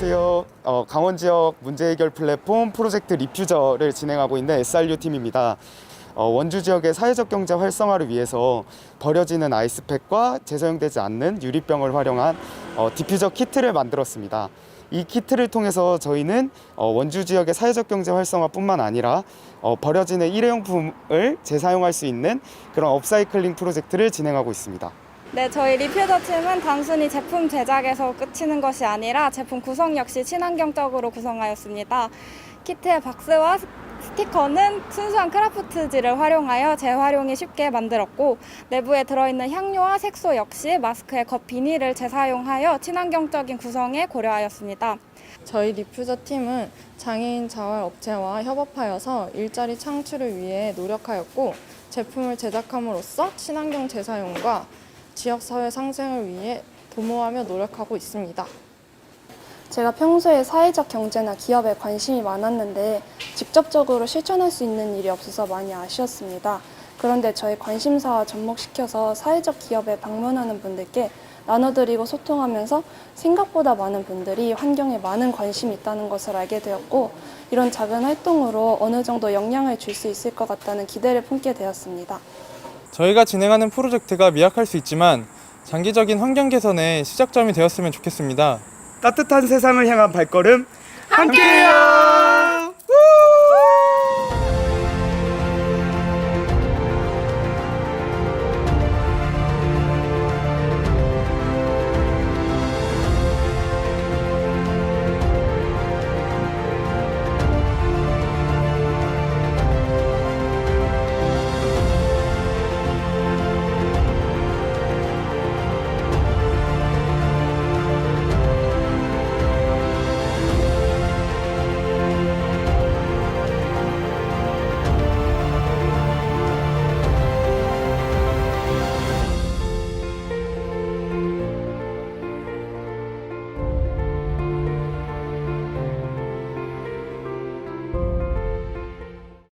안녕하세요. 어, 강원 지역 문제 해결 플랫폼 프로젝트 리퓨저를 진행하고 있는 SRU 팀입니다. 어, 원주 지역의 사회적 경제 활성화를 위해서 버려지는 아이스팩과 재사용되지 않는 유리병을 활용한 어, 디퓨저 키트를 만들었습니다. 이 키트를 통해서 저희는 어, 원주 지역의 사회적 경제 활성화뿐만 아니라 어, 버려지는 일회용품을 재사용할 수 있는 그런 업사이클링 프로젝트를 진행하고 있습니다. 네, 저희 리퓨저 팀은 단순히 제품 제작에서 그치는 것이 아니라 제품 구성 역시 친환경적으로 구성하였습니다. 키트의 박스와 스- 스티커는 순수한 크라프트지를 활용하여 재활용이 쉽게 만들었고 내부에 들어있는 향료와 색소 역시 마스크의 겉 비닐을 재사용하여 친환경적인 구성에 고려하였습니다. 저희 리퓨저 팀은 장애인 자활 업체와 협업하여서 일자리 창출을 위해 노력하였고 제품을 제작함으로써 친환경 재사용과 지역 사회 상생을 위해 도모하며 노력하고 있습니다. 제가 평소에 사회적 경제나 기업에 관심이 많았는데 직접적으로 실천할 수 있는 일이 없어서 많이 아쉬웠습니다. 그런데 저희 관심사와 접목시켜서 사회적 기업에 방문하는 분들께 나눠드리고 소통하면서 생각보다 많은 분들이 환경에 많은 관심이 있다는 것을 알게 되었고 이런 작은 활동으로 어느 정도 영향을 줄 수 있을 것 같다는 기대를 품게 되었습니다. 저희가 진행하는 프로젝트가 미약할 수 있지만 장기적인 환경 개선의 시작점이 되었으면 좋겠습니다. 따뜻한 세상을 향한 발걸음 함께해요.